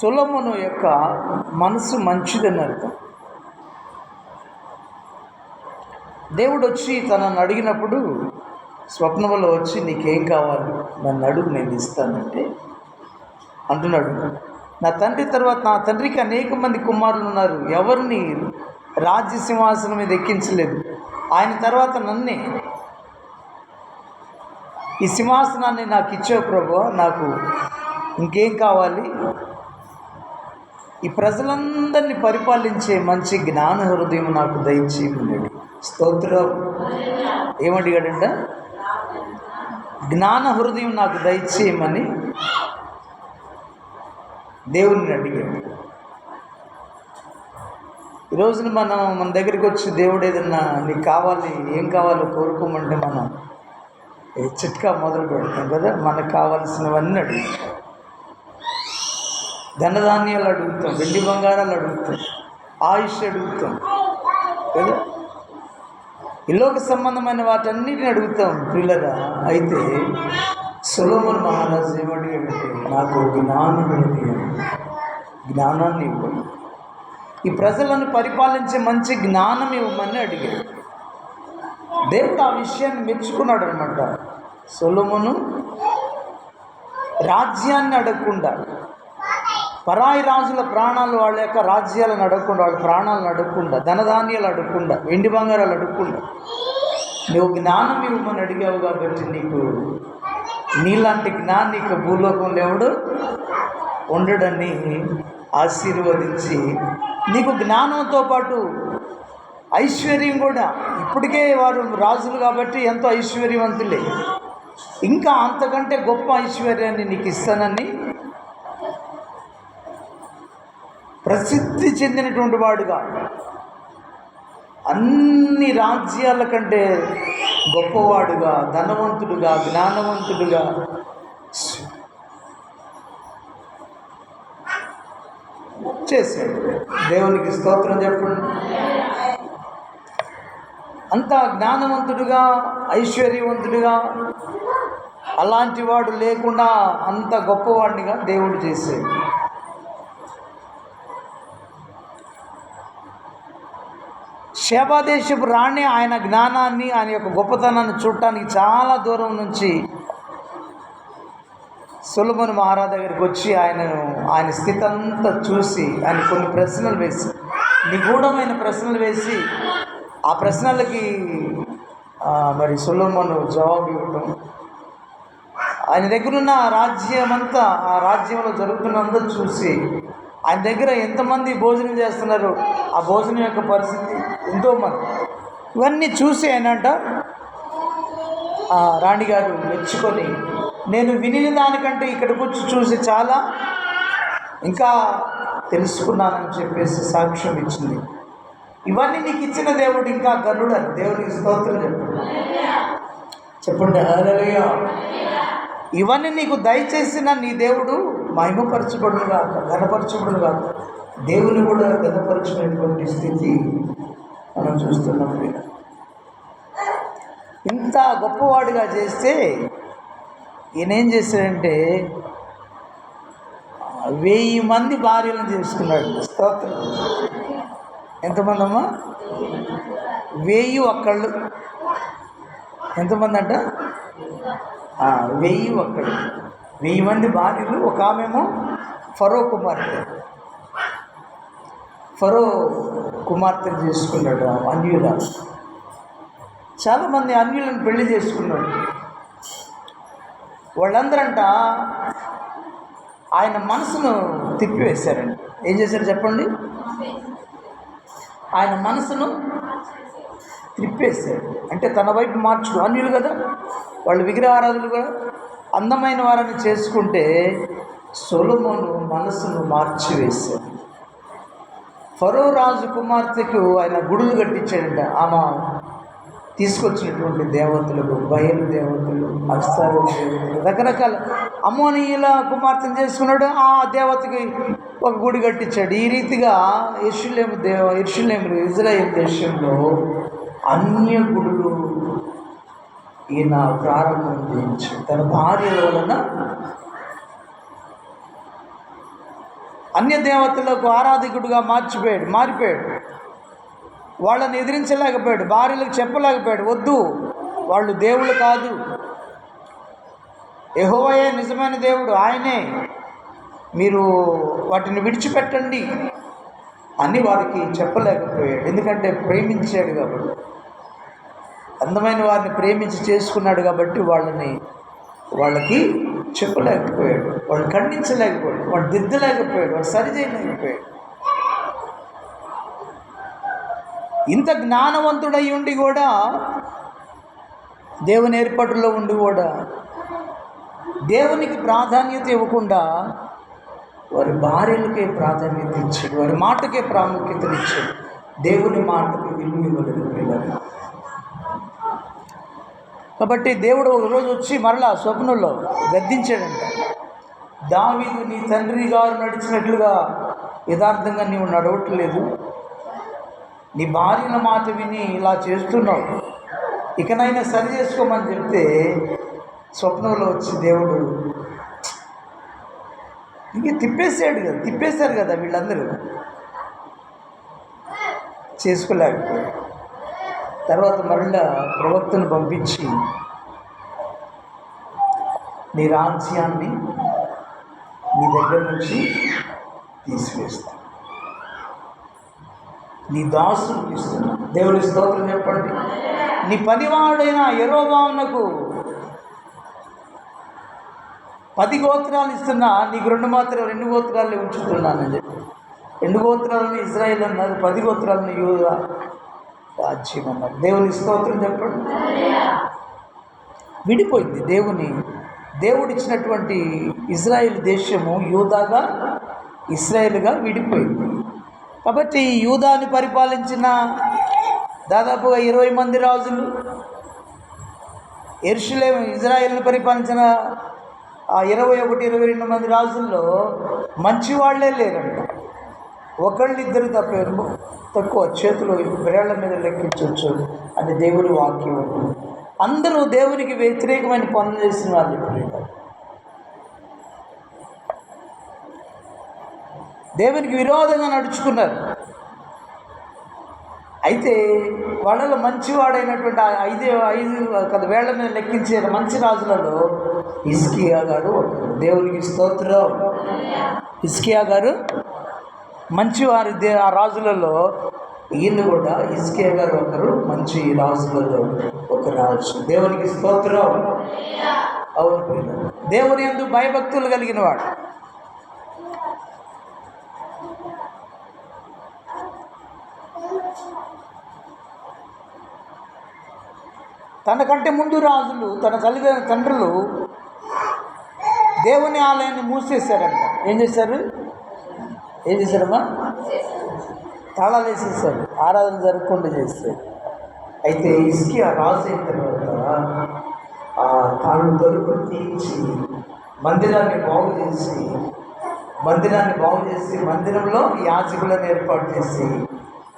సులమును యొక్క మనసు మంచిదని అర్థం. దేవుడు వచ్చి తనను అడిగినప్పుడు స్వప్నంలో వచ్చి నీకేం కావాలి? నన్ను అడుగు నేను ఇస్తానంటే అంటున్నాడు. నా తండ్రి తర్వాత నా తండ్రికి అనేక మంది కుమారులు ఉన్నారు. ఎవరిని రాజ్య సింహాసనం మీద ఎక్కించలేదు. ఆయన తర్వాత నన్నే. ఈ సింహాసనాన్ని నాకు ఇచ్చావు ప్రభు నాకు ఇంకేం కావాలి? ఈ ప్రజలందరినీ పరిపాలించే మంచి జ్ఞాన హృదయం నాకు దయచేయమన్నాడు స్తోత్రం. ఏమడిగాడంట జ్ఞాన హృదయం నాకు దయచేయమని దేవుని అడిగాడు ఈ రోజున మనం మన దగ్గరికి వచ్చి దేవుడు ఏదన్నా నీకు కావాలి ఏం కావాలో కోరుకోమంటే మనం చిట్కా మొదలు పెడతాం కదా? మనకు కావాల్సినవన్నీ అడుగుతాం. ధనధాన్యాలు అడుగుతాం వెండి బంగారాలు అడుగుతాం ఆయుష్ అడుగుతాం కదా? ఇల్లోకి సంబంధమైన వాటన్నిటిని అడుగుతాం పిల్లరా అయితే సులోమన్ మహారాజు ఏమడిగాడంటే నాకు జ్ఞానం జ్ఞానాన్ని ఇవ్వండి. ఈ ప్రజలను పరిపాలించే మంచి జ్ఞానం ఇవ్వమని అడిగాడు. దేవుడు ఆ విషయాన్ని మెచ్చుకున్నాడు అనమాట సొలమును రాజ్యాన్ని అడగకుండా పరాయి రాజుల ప్రాణాలు వాళ్ళ యొక్క రాజ్యాలను అడగకుండా వాళ్ళ ప్రాణాలను అడగకుండా ధనధాన్యాలు అడగకుండా వెండి బంగారాలు అడగకుండా. నువ్వు జ్ఞానం ఇవ్వమని అడిగావు కాబట్టి నీకు నీలాంటి జ్ఞానం నీకు భూలోకంలో ఎవడు ఉండడని ఆశీర్వదించి నీకు జ్ఞానంతో పాటు ఐశ్వర్యం కూడా. ఇప్పటికే వారు రాజులు కాబట్టి ఎంతో ఐశ్వర్యవంతులే. ఇంకా అంతకంటే గొప్ప ఐశ్వర్యాన్ని నీకు ఇస్తానని ప్రసిద్ధి చెందినటువంటి వాడుగా. అన్ని రాజ్యాల కంటే గొప్పవాడుగా ధనవంతుడుగా జ్ఞానవంతుడుగా. చేశాడు. దేవునికి స్తోత్రం చెప్పండి. అంత జ్ఞానవంతుడుగా ఐశ్వర్యవంతుడుగా. అలాంటి వాడు లేకుండా అంత గొప్పవాడినిగా దేవుడు చేసేది శేబాదేశపు రాణి ఆయన జ్ఞానాన్ని ఆయన యొక్క గొప్పతనాన్ని చూడటానికి చాలా దూరం నుంచి సులభన్ మహారాజ్ దగ్గరికి వచ్చి ఆయన ఆయన స్థితి అంతా చూసి ఆయన కొన్ని ప్రశ్నలు వేసి నిగూఢమైన ప్రశ్నలు వేసి ఆ ప్రశ్నలకి మరి సులభను జవాబు ఇవ్వటం. ఆయన దగ్గర ఉన్న రాజ్యం అంతా ఆ రాజ్యంలో జరుగుతున్నంతా చూసి ఆయన దగ్గర ఎంతమంది భోజనం చేస్తున్నారు? ఆ భోజనం యొక్క పరిస్థితి ఎంతోమంది ఇవన్నీ చూసి ఏంటంట ఆ రాణిగారు మెచ్చుకొని నేను విని దానికంటే ఇక్కడికి వచ్చి చూసి చాలా ఇంకా తెలుసుకున్నానని చెప్పేసి సాక్ష్యం ఇచ్చింది. ఇవన్నీ నీకు ఇచ్చిన దేవుడు ఇంకా గరుడు అని దేవునికి స్తోత్రం చెప్పండి చెప్పండి హల్లెలూయా. ఇవన్నీ నీకు దయచేసిన నీ దేవుడు మహిమపరచబడును కాక కాక దేవుని కూడా ఘనపరచినటువంటి స్థితి మనం చూస్తున్నాం ఇంత గొప్పవాడుగా చేస్తే ఈయనేం చేశాడంటే వెయ్యి మంది భార్యలను చేసుకున్నాడు. స్తోత్రం. ఎంతమంది అమ్మా వెయ్యి ఒక్కళ్ళు. ఎంతమంది అంట? వెయ్యి ఒక్కడు వెయ్యి మంది భార్యలు ఒక ఆమెమో ఫరో కుమార్తె. ఫరో కుమార్తె చేసుకున్నాడు అన్యుల. అన్యురాలు చాలామంది అన్యులను పెళ్ళి చేసుకున్నాడు. వాళ్ళందరంట ఆయన మనసును తిప్పివేశారండి ఏం చేశారు చెప్పండి? ఆయన మనసును త్రిప్పేశాడు అంటే తన వైపు మార్చుకో. అన్యులు కదా? వాళ్ళు విగ్రహారాధులు కూడా అందమైన వారిని చేసుకుంటే సొలమును మనసును మార్చివేశాడు. ఫరో రాజు కుమార్తెకు ఆయన గుడులు కట్టించాడంట. ఆమె తీసుకొచ్చినటువంటి దేవతలకు బయలు దేవతలు అస్తాలు దేవతలు రకరకాల అమ్మోనీయుల కుమార్తెను చేసుకున్నాడు. ఆ దేవతకి ఒక గుడి కట్టించాడు. ఈ రీతిగా ఇర్షులేము దేవ ఇర్షులేము ఇజ్రాయేల్ దేశంలో అన్య గుడులు ఈయన ప్రారంభం చేయించాడు తన భార్య వలన అన్య దేవతలకు ఆరాధకుడుగా మార్చిపోయాడు మారిపోయాడు. వాళ్ళని ఎదిరించలేకపోయాడు భార్యలకు చెప్పలేకపోయాడు. వద్దు వాళ్ళు దేవుళ్ళు కాదు. ఎహోవయే నిజమైన దేవుడు ఆయనే. మీరు వాటిని విడిచిపెట్టండి అని వారికి చెప్పలేకపోయాడు. ఎందుకంటే ప్రేమించాడు కాబట్టి. అందమైన వారిని ప్రేమించి చేసుకున్నాడు కాబట్టి వాళ్ళని వాళ్ళకి చెప్పలేకపోయాడు. వాళ్ళు ఖండించలేకపోయాడు. వాళ్ళు దిద్దలేకపోయాడు. వాళ్ళు సరిచేయలేకపోయాడు. ఇంత జ్ఞానవంతుడై ఉండి కూడా దేవుని ఏర్పాటులో ఉండి కూడా దేవునికి ప్రాధాన్యత ఇవ్వకుండా వారి భార్యలకే ప్రాధాన్యత ఇచ్చాడు. వారి మాటకే ప్రాముఖ్యతనిచ్చాడు. దేవుని మాటకు విలువ ఇవ్వలేదు. పిల్లలు కాబట్టి దేవుడు ఒక రోజు వచ్చి మరలా స్వప్నంలో గద్దించాడంట. దావీదు నీ తండ్రి గారు నడిచినట్లుగా యథార్థంగా నీవు నడవట్లేదు. నీ భార్యల మాట విని ఇలా చేస్తున్నావు. ఇకనైనా సరి చేసుకోమని చెప్తే స్వప్నంలో వచ్చి దేవుడు ఇంక తిప్పేసాడు కదా తిప్పేశారు కదా వీళ్ళందరూ. చేసుకోలేకపోయారు. తర్వాత మరలా ప్రవక్తను పంపించి నీ రాజ్యాన్ని నీ దగ్గర నుంచి తీసివేస్తా. నీ దాసులు ఇస్తున్నా దేవుని స్తోత్రం చెప్పండి. నీ పనివాడైన ఎరోబామునకు పది గోత్రాలు ఇస్తున్నా నీకు రెండు మాత్రం రెండు గోత్రాలు ఉంచుతున్నానని చెప్పి. రెండు గోత్రాలను ఇజ్రాయిల్ అన్నారు పది గోత్రాలను యూదా సాధ్యం అన్నారు దేవుని స్తోత్రం చెప్పండి. విడిపోయింది దేవుని. దేవుడిచ్చినటువంటి ఇజ్రాయెల్ దేశము యూదాగా ఇస్రాయేల్గా విడిపోయింది. కాబట్టి యూదాని పరిపాలించిన దాదాపుగా ఇరవై మంది రాజులు ఎరుషులేం ఇజ్రాయెల్ని పరిపాలించిన ఆ ఇరవై ఒకటి ఇరవై రెండు మంది రాజుల్లో మంచి వాళ్ళే లేరంట. ఒకళ్ళు ఇద్దరు తప్ప తక్కువ చేతులు బ్రేళ్ళ మీద లెక్కించవచ్చు. అని దేవుని వాక్యం అందరూ దేవునికి వ్యతిరేకమైన పనులు చేసిన వాళ్ళు ఇప్పుడు. దేవునికి విరోధంగా నడుచుకున్నారు. అయితే వాళ్ళలో మంచివాడైనటువంటి ఐదు ఐదు కదా వేళ్ళ మీద లెక్కించే మంచి రాజులలో ఇస్కియా గారు దేవునికి స్తోత్రం. ఇస్కియా గారు మంచివారి దే ఆ రాజులలో ఈయన కూడా ఇస్కే గారు ఒకరు మంచి రాజులలో ఒక రాజు. దేవునికి స్తోత్రం. అవును దేవుని ఎందు భయభక్తులు కలిగిన వాడు. తనకంటే ముందు రాజులు తన తల్లిదండ్రులు తండ్రులు దేవుని ఆలయాన్ని మూసేశారంట. ఏం చేశారు? ఏం చేశారమ్మా? తాళాలు వేసేసారు. ఆరాధన జరగకుండా చేస్తారు అయితే ఇసుకి ఆ రాజు అయిన తర్వాత ఆ తాను తలుపులు తీయించి మందిరాన్ని బాగు చేసి మందిరాన్ని బాగు చేసి మందిరంలో యాజకులను ఏర్పాటు చేసి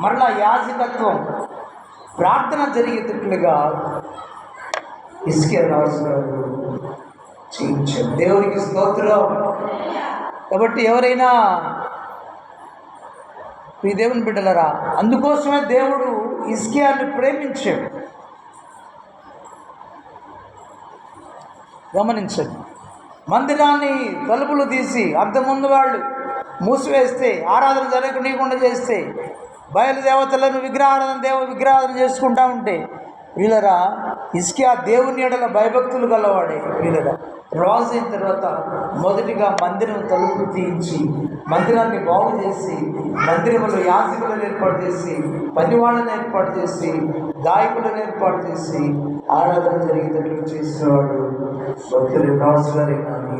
మరలా యాజకత్వం ప్రార్థన జరిగేటట్లుగా ఇసుకే రాజు గారు చేయించారు. దేవునికి స్తోత్రం. కాబట్టి ఎవరైనా ఈ దేవుని బిడ్డలరా అందుకోసమే దేవుడు ఇస్కియాన్ని ప్రేమించాడు. గమనించండి. మందిరాన్ని తలుపులు తీసి అంతకుముందు వాళ్ళు మూసివేస్తే ఆరాధన జరగకుండా చేస్తే బయలు దేవతలను విగ్రహారాధన దేవ విగ్రహారాధన చేసుకుంటా ఉంటే వీళ్ళరా ఇస్కియా దేవుని ఎడల భయభక్తులు గలవాడే వీళ్ళరా. రాజు అయిన తర్వాత మొదటిగా మందిరం తలుపు తీయించి మందిరాన్ని బాగు చేసి మందిరంలో యాజకులను ఏర్పాటు చేసి పనివాళ్ళని ఏర్పాటు చేసి గాయకులను ఏర్పాటు చేసి ఆరాధన జరిగేటట్లు చేసినవాడు భక్తులు రాజు గారి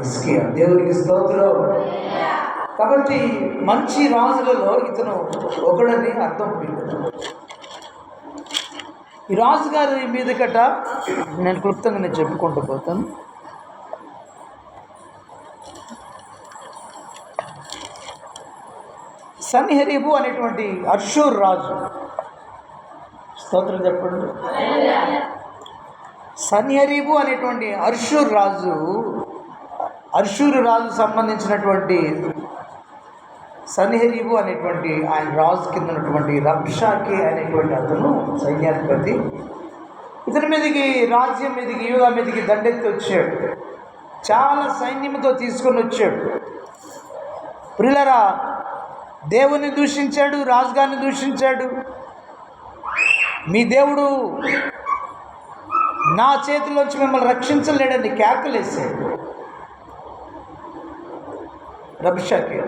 ఇస్కియా దేవునికి స్తోత్రం. కాబట్టి మంచి రాజులలో ఇతను ఒకడని అర్థం ఈ రాజుగారి మీదకట నేను క్లుప్తంగా నేను చెప్పుకుంటూ పోతాను. సన్హెరీబు అనేటువంటి అర్షూర్ రాజు. స్తోత్రం చెప్పండి. సన్హెరీబు అనేటువంటి అర్షూర్ రాజు అర్షూరు రాజు సంబంధించినటువంటి సన్హెరీబు అనేటువంటి ఆయన రాజు కింద ఉన్నటువంటి రక్షాకి అనేటువంటి అతను సైన్యాధిపతి. ఇతని మీదకి రాజ్యం మీదకి యూదా మీదకి దండెత్తి వచ్చాడు. చాలా సైన్యంతో తీసుకొని వచ్చాడు. ప్రిలరా దేవుని దూషించాడు రాజుగారిని దూషించాడు. మీ దేవుడు నా చేతిలోంచి మిమ్మల్ని రక్షించలేడని కేకలేసాడు రభిషాకి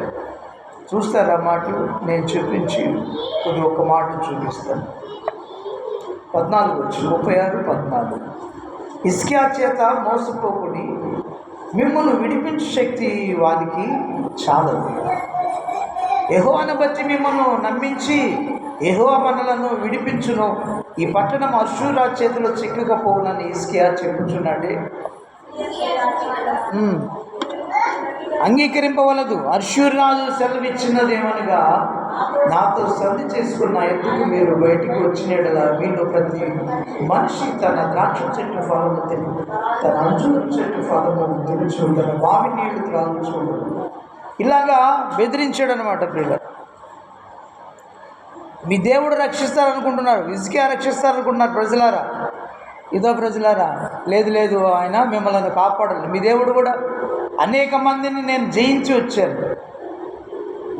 చూస్తారా మాట నేను చూపించి కొద్ది ఒక మాట చూపిస్తాను. పద్నాలుగు వచ్చి ముప్పై ఆరు పద్నాలుగు. ఇస్కియా చేత మోసపోకుని మిమ్మల్ని విడిపించే శక్తి వారికి చాలదు. యహోవను బట్టి మిమ్మల్ని నమ్మించి యెహోవా మనలను విడిపించును. ఈ పట్టణం అశూరా చేతిలో చిక్కకపోవునని ఇస్కియా చెప్పుచున్నాడే. ఉమ్. అంగీకరింపవలదు. అర్షూర్రాజు సెలవిచ్చినదేమనగా నాతో సంధి చేసుకున్న ఎందుకు మీరు బయటికి వచ్చినట్లా మీలో ప్రతి మనిషి తన ద్రాక్ష చెట్టు ఫలము తిని తన అంచుల చెట్టు ఫలము తినచ్చు తన బావి నీళ్ళు త్రాగుచు ఇలాగా బెదిరించాడు అనమాట ప్రియుల. మీ దేవుడు రక్షిస్తారనుకుంటున్నారు ఇసుకే రక్షిస్తారనుకుంటున్నారు ప్రజలారా? ఇదో ప్రజలారా లేదు లేదు ఆయన మిమ్మల్ని కాపాడాలి మీ దేవుడు కూడా అనేక మందిని నేను జయించి వచ్చాను.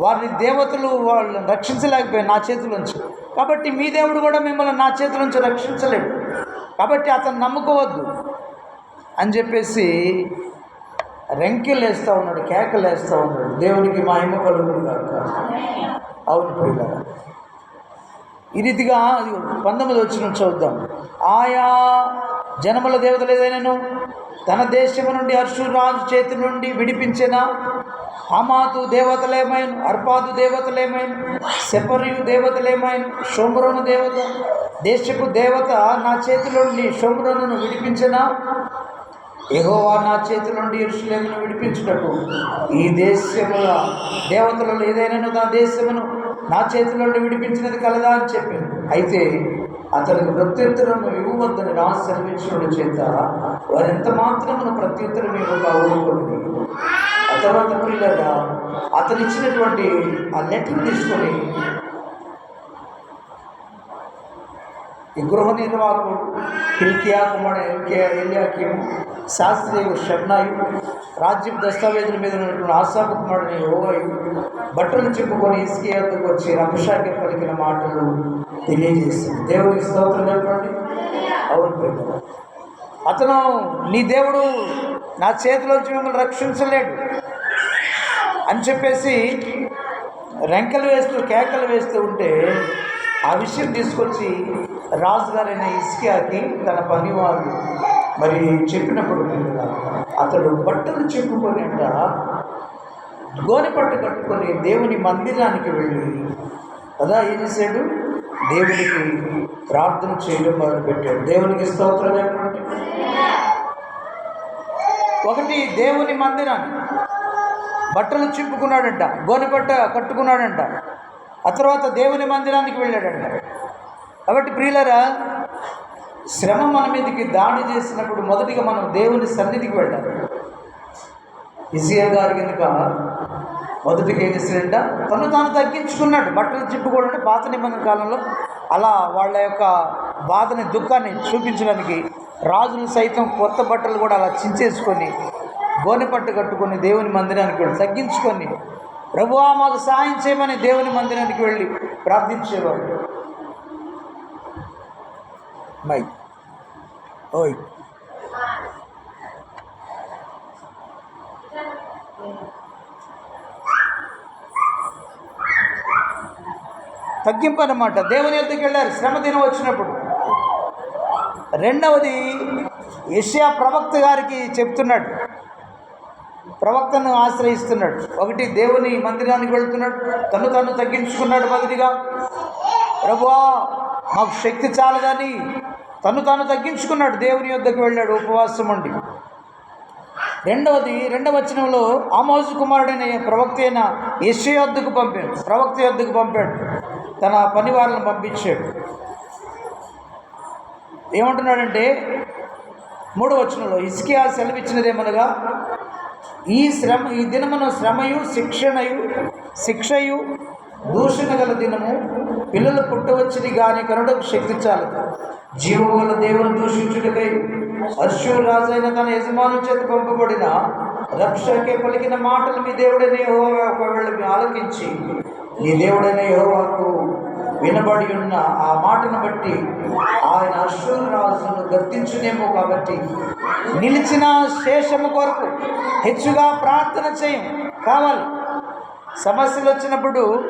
వారిని దేవతలు వాళ్ళని రక్షించలేకపోయాను నా చేతిలోంచి. కాబట్టి మీ దేవుడు కూడా మిమ్మల్ని నా చేతిలోంచి రక్షించలేడు. కాబట్టి అతను నమ్ముకోవద్దు అని చెప్పేసి రెంకెలు వేస్తూ ఉన్నాడు కేకలు వేస్తూ ఉన్నాడు. దేవునికి మహిమ కలుగుడు కాక అవును ప్రియులారా. ఈ రీతిగా అది పంతొమ్మిది వచ్చిన చూద్దాం ఆయా జనముల దేవతలు ఏదైనాను? తన దేశము నుండి అర్షురాజు చేతి నుండి విడిపించిన హమాతు దేవతలేమైన అర్పాదు దేవతలేమైన సెపరియు దేవతలేమైన షోమరోను దేవత దేశపు దేవత నా చేతిలో నుండి షోమరోను విడిపించిన యెహోవా నా చేతి నుండి ఇరుషులేమును విడిపించుటకు ఈ దేశముల దేవతలలో ఏదైనా నా దేశమును నా చేతి నుండి విడిపించినది కలదా అని చెప్పింది అయితే అతనికి ప్రత్యుత్తరం ఇవ్వద్దని నా సెలవించడం చేత వారు ఎంత మాత్రమును ప్రత్యుత్తరం ఇవ్వగా ఊరుకోండి ఆ తర్వాత పిల్లగా అతను ఇచ్చినటువంటి ఆ లెటర్ తీసుకొని ఈ గృహ నిర్వాహకుడు హిల్కియా కుమారుడు ఎల్కియా ఎల్యాకియం శాస్త్రీయుడు షర్నాయు రాజ్యం దస్తావేజుల మీద ఉన్నటువంటి ఆసాపు కుమారుడిని యోగయు బట్టలు చెప్పుకొని ఇసుకేందుకు వచ్చి రమషాకి పలికిన మాటలు తెలియజేస్తుంది. దేవుడికి స్తోత్రం చెప్పండి. అవును అతను నీ దేవుడు నా చేతిలోంచి మిమ్మల్ని రక్షించలేడు అని చెప్పేసి రెంకలు వేస్తూ కేకలు వేస్తూ ఉంటే ఆ విషయం తీసుకొచ్చి రాజుగారైన ఇస్కియాకి తన పనివాళ్ళు మరి చెప్పినప్పుడు అతడు బట్టలు చెప్పుకొని అంట గోనె పట్టు కట్టుకొని దేవుని మందిరానికి వెళ్ళి కదా ఏం చేశాడు? దేవునికి ప్రార్థన చేయడం మొదలుపెట్టాడు. దేవునికి స్తోత్రం చెప్పండి. ఒకటి దేవుని మందిరాన్ని బట్టలు చింపుకున్నాడంట గోనెపట్ట కట్టుకున్నాడంట. ఆ తర్వాత దేవుని మందిరానికి వెళ్ళాడంట. కాబట్టి ప్రియులరా శ్రమ మన మీదకి దాడి చేసినప్పుడు మొదటిగా మనం దేవుని సన్నిధికి వెళ్ళాలి ఇజియా గారు కనుక మొదటిగా ఏం చేశాడంట? తను తాను తగ్గించుకున్నాడు. బట్టలు చింపుకోవడం పాత నిబంధన కాలంలో అలా వాళ్ళ యొక్క బాధని దుఃఖాన్ని చూపించడానికి రాజులు సైతం కొత్త బట్టలు కూడా అలా చించేసుకొని గోనె పట్టు కట్టుకొని దేవుని మందిరానికి వెళ్ళి తగ్గించుకొని ప్రభువా మాకు సాయం చేయమని దేవుని మందిరానికి వెళ్ళి ప్రార్థించేవాడు Mày. ఓయ్ తగ్గింపు అనమాట దేవుని యొద్దకు వెళ్ళారు. శ్రమ దినం వచ్చినప్పుడు. రెండవది ఏషియా ప్రవక్త గారికి చెప్తున్నాడు. ప్రవక్తను ఆశ్రయిస్తున్నాడు. ఒకటి దేవుని మందిరానికి వెళ్తున్నాడు. తను తను తగ్గించుకున్నాడు మొదటిగా ప్రభువా మాకు శక్తి చాలదని తను తాను తగ్గించుకున్నాడు దేవుని యొద్దకు వెళ్ళాడు ఉపవాసం ఉండి. రెండవది రెండవ వచనంలో ఆమోజు కుమారుడైన ప్రవక్త అయిన యశ్వ యొద్దకు పంపాడు ప్రవక్త యొద్దకు పంపాడు తన పని పంపించాడు. ఏమంటున్నాడంటే మూడవ వచనంలో ఇస్కియా సెలవిచ్చినదేమనగా ఈ శ్రమ ఈ దినమున శ్రమయు శిక్షణయు శిక్షయు దూషణ గల దినము పిల్లలు పుట్టవచ్చుని కానీ కనుడకు శక్తి చాలదు. జీవము గల దేవుని దూషించుటకై అశ్వరు రాజైన తన యజమాను చేత పంపబడిన రక్షకే పలికిన మాటలు మీ దేవుడైన యెహోవా ఒకవేళ మీ ఆలకించి నీ దేవుడైన యెహోవాకు వినబడి ఉన్న ఆ మాటను బట్టి ఆయన అశ్వరు రాజును గర్తించునేమో కాబట్టి నిలిచిన శేషము కొరకు హెచ్చుగా ప్రార్థన చేయం. కావాలి. సమస్యలు వచ్చినప్పుడు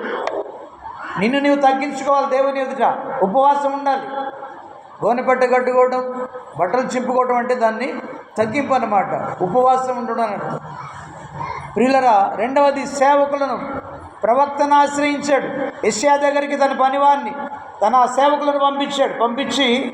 నిన్ను నీవు తగ్గించుకోవాలి దేవుని ఎదుట. ఉపవాసం ఉండాలి. గోనెపట్ట కట్టుకోవడం బట్టలు చింపుకోవడం అంటే దాన్ని తగ్గింపు అన్నమాట. ఉపవాసం ఉండడం అని ప్రియులరా రెండవది సేవకులను ప్రవక్తను ఆశ్రయించాడు. యష్యా దగ్గరికి తన పనివాన్ని తన సేవకులను పంపించాడు. పంపించి